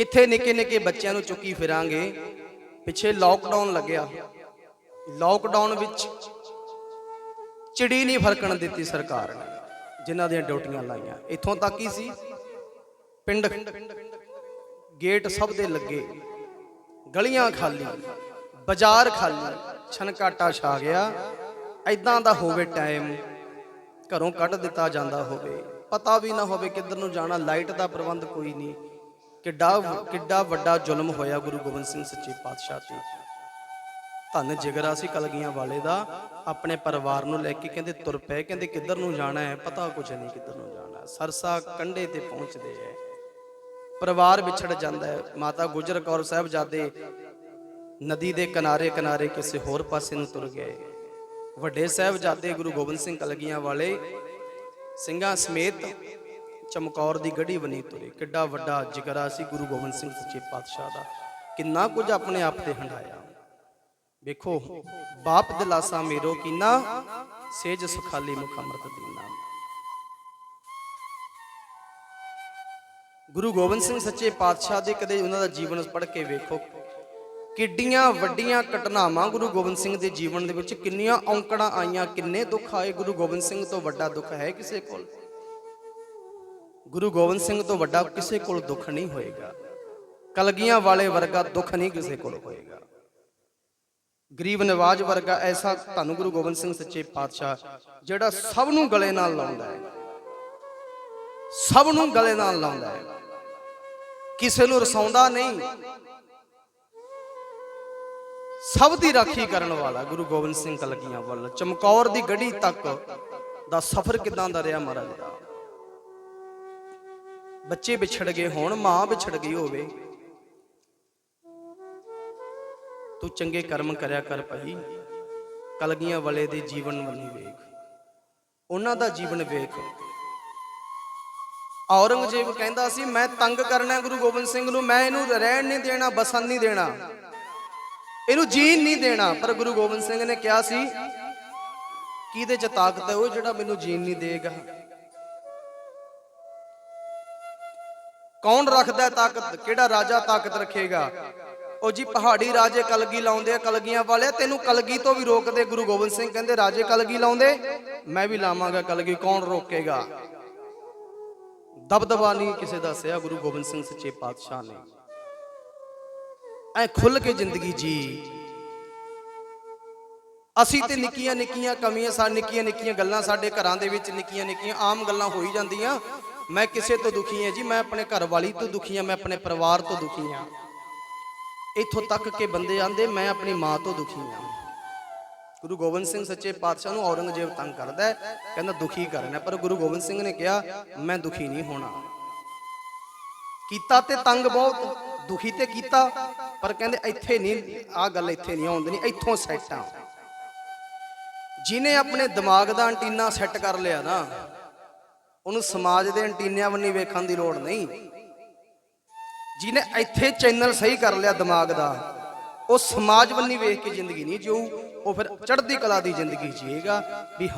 ਕਿੱਥੇ ਨਿੱਕੇ ਨਿੱਕੇ ਬੱਚਿਆਂ ਨੂੰ ਚੁੱਕੀ ਫਿਰਾਂਗੇ? ਪਿੱਛੇ ਲਾਕਡਾਊਨ ਲੱਗਿਆ। ਲਾਕਡਾਊਨ ਵਿੱਚ ਚਿੜੀ ਨਹੀਂ ਫਰਕਣ ਦਿੱਤੀ ਸਰਕਾਰ ਨੇ, ਜਿਨ੍ਹਾਂ ਦੀਆਂ ਡਿਊਟੀਆਂ ਲਾਈਆਂ। ਇੱਥੋਂ ਤੱਕ ਹੀ ਸੀ। ਪਿੰਡ ਗੇਟ ਸਭ ਦੇ ਲੱਗੇ। ਗਲੀਆਂ ਖਾਲੀ, ਬਾਜ਼ਾਰ ਖਾਲੀ ਛਨਕਾਟਾ ਛਾ ਗਿਆ। ਐਦਾਂ ਦਾ ਹੋਵੇ ਟਾਈਮ ਘਰੋਂ ਕੱਢ ਦਿੱਤਾ ਜਾਂਦਾ ਹੋਵੇ। ਪਤਾ ਵੀ ਨਾ ਹੋਵੇ ਕਿੱਧਰ ਨੂੰ ਜਾਣਾ ਲਾਈਟ ਦਾ ਪ੍ਰਬੰਧ ਕੋਈ ਨਹੀਂ। ਕਿੱਡਾ ਕਿੱਡਾ ਵੱਡਾ ਜ਼ੁਲਮ ਹੋਇਆ ਗੁਰੂ ਗੋਬਿੰਦ ਸਿੰਘ ਸੱਚੇ ਪਾਤਸ਼ਾਹ ਤੇ ਧੰਨ ਜਿਗਰਾ ਸੀ ਕਲਗੀਆਂ ਵਾਲੇ ਦਾ। ਆਪਣੇ ਪਰਿਵਾਰ ਨੂੰ ਲੈ ਕੇ ਕਹਿੰਦੇ ਤੁਰ ਪਏ, ਕਹਿੰਦੇ ਕਿੱਧਰ ਨੂੰ ਜਾਣਾ ਹੈ? ਪਤਾ ਕੁਝ ਨਹੀਂ ਕਿੱਧਰ ਨੂੰ ਜਾਣਾ ਸਰਸਾ ਕੰਢੇ ਤੇ ਪਹੁੰਚਦੇ ਐ ਪਰਿਵਾਰ ਵਿਛੜ ਜਾਂਦਾ ਹੈ। ਮਾਤਾ ਗੁਜਰ ਕੌਰ ਸਾਹਿਬਜ਼ਾਦੇ ਨਦੀ ਦੇ ਕਿਨਾਰੇ ਕਿਨਾਰੇ ਕਿਸੇ ਹੋਰ ਪਾਸੇ ਨੂੰ ਤੁਰ ਗਏ। ਵੱਡੇ ਸਾਹਿਬਜ਼ਾਦੇ ਗੁਰੂ ਗੋਬਿੰਦ ਸਿੰਘ ਕਲਗੀਆਂ ਵਾਲੇ ਸਿੰਘਾਂ ਸਮੇਤ ਚਮਕੌਰ ਦੀ ਗੜੀ ਬਣੀ ਤੁਰੇ। ਕਿੱਡਾ ਵੱਡਾ ਜਿਗਰਾ ਸੀ ਗੁਰੂ ਗੋਬਿੰਦ ਸਿੰਘ ਸੱਚੇ ਪਾਤਸ਼ਾਹ ਦਾ। ਕਿੰਨਾ ਕੁਝ ਆਪਣੇ ਆਪ ਤੇ ਹੰਡਾਇਆ ਵੇਖੋ, ਬਾਪ ਦਿਲਾਸਾ ਮੇਰੋ ਕੀਨਾ, ਸੇਜ ਸੁਖਾਲੀ ਮੁਖ ਅੰਮ੍ਰਿਤ ਦੀਨਾ। ਗੁਰੂ ਗੋਬਿੰਦ ਸਿੰਘ ਸੱਚੇ ਪਾਤਸ਼ਾਹ ਦੇ ਕਦੇ ਉਹਨਾਂ ਦਾ ਜੀਵਨ ਪੜ੍ਹ ਕੇ ਵੇਖੋ। ਕਿੱਡੀਆਂ ਵੱਡੀਆਂ ਘਟਨਾਵਾਂ ਗੁਰੂ ਗੋਬਿੰਦ ਸਿੰਘ ਦੇ ਜੀਵਨ ਦੇ ਵਿੱਚ ਕਿੰਨੀਆਂ ਔਂਕੜਾਂ ਆਈਆਂ, ਕਿੰਨੇ ਦੁੱਖ ਆਏ। ਗੁਰੂ ਗੋਬਿੰਦ ਸਿੰਘ ਤੋਂ ਵੱਡਾ ਦੁੱਖ ਹੈ ਕਿਸੇ ਕੋਲ। ਗੁਰੂ ਗੋਬਿੰਦ ਸਿੰਘ ਤੋਂ ਵੱਡਾ ਕਿਸੇ ਕੋਲ ਦੁੱਖ ਨਹੀਂ ਹੋਏਗਾ। ਕਲਗੀਆਂ ਵਾਲੇ ਵਰਗਾ ਦੁੱਖ ਨਹੀਂ ਕਿਸੇ ਕੋਲ ਹੋਏਗਾ। ਗਰੀਬ ਨਿਵਾਜ ਵਰਗਾ ਐਸਾ ਧੰਨ ਗੁਰੂ ਗੋਬਿੰਦ ਸਿੰਘ ਸੱਚੇ ਪਾਤਸ਼ਾਹ, ਜਿਹੜਾ ਸਭ ਨੂੰ ਗਲੇ ਨਾਲ ਲਾਉਂਦਾ ਹੈ। ਸਭ ਨੂੰ ਗਲੇ ਨਾਲ ਲਾਉਂਦਾ ਹੈ। ਕਿਸੇ ਨੂੰ ਰਸਾਉਂਦਾ ਨਹੀਂ। ਸਭ ਦੀ ਰਾਖੀ ਕਰਨ ਵਾਲਾ ਗੁਰੂ ਗੋਬਿੰਦ ਸਿੰਘ ਕਲਗੀਆਂ ਵੱਲ, ਚਮਕੌਰ ਦੀ ਗੜੀ ਤੱਕ ਦਾ ਸਫ਼ਰ ਕਿਦਾਂ ਦਾ ਰਿਹਾ ਮਹਾਰਾਜ ਦਾ? ਬੱਚੇ ਵਿਛੜ ਗਏ ਹੋਣ, ਮਾਂ ਵਿਛੜ ਗਈ ਹੋਵੇ। ਤੂੰ ਚੰਗੇ ਕਰਮ ਕਰਿਆ ਕਰ ਭਾਈ। ਕਲਗੀਆਂ ਵਾਲੇ ਦੇ ਜੀਵਨ ਵੱਲ ਵੇਖ। ਉਹਨਾਂ ਦਾ ਜੀਵਨ ਵੇਖ। ਔਰੰਗਜ਼ੇਬ ਕਹਿੰਦਾ ਸੀ, ਮੈਂ ਤੰਗ ਕਰਨਾ ਗੁਰੂ ਗੋਬਿੰਦ ਸਿੰਘ ਨੂੰ, ਮੈਂ ਇਹਨੂੰ ਰਹਿਣ ਨਹੀਂ ਦੇਣਾ, ਬਸਣ ਨਹੀਂ ਦੇਣਾ। ਇਹਨੂੰ ਜੀਣ ਨਹੀਂ ਦੇਣਾ। ਪਰ ਗੁਰੂ ਗੋਬਿੰਦ ਸਿੰਘ ਨੇ ਕਿਹਾ ਸੀ, ਕਿਹਦੇ ਚ ਤਾਕਤ ਹੈ ਉਹ ਜਿਹੜਾ ਮੈਨੂੰ ਜੀਣ ਨਹੀਂ ਦੇਗਾ? ਕੌਣ ਰੱਖਦਾ ਤਾਕਤ? ਕਿਹੜਾ ਰਾਜਾ ਤਾਕਤ ਰੱਖੇਗਾ? ਉਹ ਜੀ ਪਹਾੜੀ ਰਾਜੇ ਕਲਗੀ ਲਾਉਂਦੇ ਆ, ਕਲਗੀਆਂ ਵਾਲੇ ਤੈਨੂੰ ਕਲਗੀ ਤੋਂ ਵੀ ਰੋਕਦੇ। ਗੁਰੂ ਗੋਬਿੰਦ ਸਿੰਘ ਕਹਿੰਦੇ, ਰਾਜੇ ਕਲਗੀ ਲਾਉਂਦੇ? ਮੈਂ ਵੀ ਲਾਵਾਂਗਾ ਕਲਗੀ, ਕੌਣ ਰੋਕੇਗਾ? ਦਬਦਬਾ ਨਹੀਂ ਕਿਸੇ ਦਾ ਸਿਆ, ਗੁਰੂ ਗੋਬਿੰਦ ਸਿੰਘ ਸੱਚੇ ਪਾਤਸ਼ਾਹ ਨੇ। ਐ ਖੁੱਲ ਕੇ ਜ਼ਿੰਦਗੀ ਜੀ। ਅਸੀਂ ਤੇ ਨਿੱਕੀਆਂ ਨਿੱਕੀਆਂ ਕਮੀਆਂ, ਸਾ ਨਿੱਕੀਆਂ ਨਿੱਕੀਆਂ ਗੱਲਾਂ ਸਾਡੇ ਘਰਾਂ ਦੇ ਵਿੱਚ ਨਿੱਕੀਆਂ ਨਿੱਕੀਆਂ ਆਮ ਗੱਲਾਂ ਹੋਈ ਜਾਂਦੀਆਂ। ਮੈਂ ਕਿਸੇ ਤੋਂ ਦੁਖੀ ਹਾਂ ਜੀ, ਮੈਂ ਆਪਣੇ ਘਰ ਵਾਲੀ ਤੋਂ ਦੁਖੀ ਹਾਂ, ਮੈਂ ਆਪਣੇ ਪਰਿਵਾਰ ਤੋਂ ਦੁਖੀ ਹਾਂ। ਇੱਥੋਂ ਤੱਕ ਕਿ ਬੰਦੇ ਆਂਦੇ, ਮੈਂ ਆਪਣੀ ਮਾਂ ਤੋਂ ਦੁਖੀ ਹਾਂ। ਗੁਰੂ ਗੋਬਿੰਦ ਸਿੰਘ ਸੱਚੇ ਪਾਤਸ਼ਾਹ ਨੂੰ ਔਰੰਗਜ਼ੇਬ ਤੰਗ ਕਰਦਾ ਹੈ, ਕਹਿੰਦਾ ਦੁਖੀ ਕਰਨਾ ਪਰ ਗੁਰੂ ਗੋਬਿੰਦ ਸਿੰਘ ਨੇ ਕਿਹਾ, ਮੈਂ ਦੁਖੀ ਨਹੀਂ ਹੋਣਾ। ਕੀਤਾ ਤੇ ਤੰਗ ਬਹੁਤ, ਦੁਖੀ ਤੇ ਕੀਤਾ, ਪਰ ਕਹਿੰਦੇ ਇੱਥੇ ਨਹੀਂ ਆ ਗੱਲ ਇੱਥੇ ਨਹੀਂ ਆਉਂਦੀ ਨਹੀਂ ਇੱਥੋਂ ਸੈੱਟ ਆ। ਜਿਨੇ ਆਪਣੇ ਦਿਮਾਗ ਦਾ ਐਂਟੀਨਾ ਸੈੱਟ ਕਰ ਲਿਆ ਨਾ ਉਹਨੂੰ ਸਮਾਜ ਦੇ ਐਂਟੀਨਿਆਂ ਵੱਲ ਵੇਖਣ ਦੀ ਲੋੜ ਨਹੀਂ। ਜਿਹਨੇ ਇੱਥੇ ਚੈਨਲ ਸਹੀ ਕਰ ਲਿਆ ਦਿਮਾਗ ਦਾ, ਉਹ ਸਮਾਜ ਵੱਲ ਵੇਖ ਕੇ ਜ਼ਿੰਦਗੀ ਨਹੀਂ ਜਿਉ ਉਹ ਫਿਰ ਚੜ੍ਹਦੀ ਕਲਾ ਦੀ ਜ਼ਿੰਦਗੀ ਜੀਏਗਾ, ਵੀ ਹਾਂ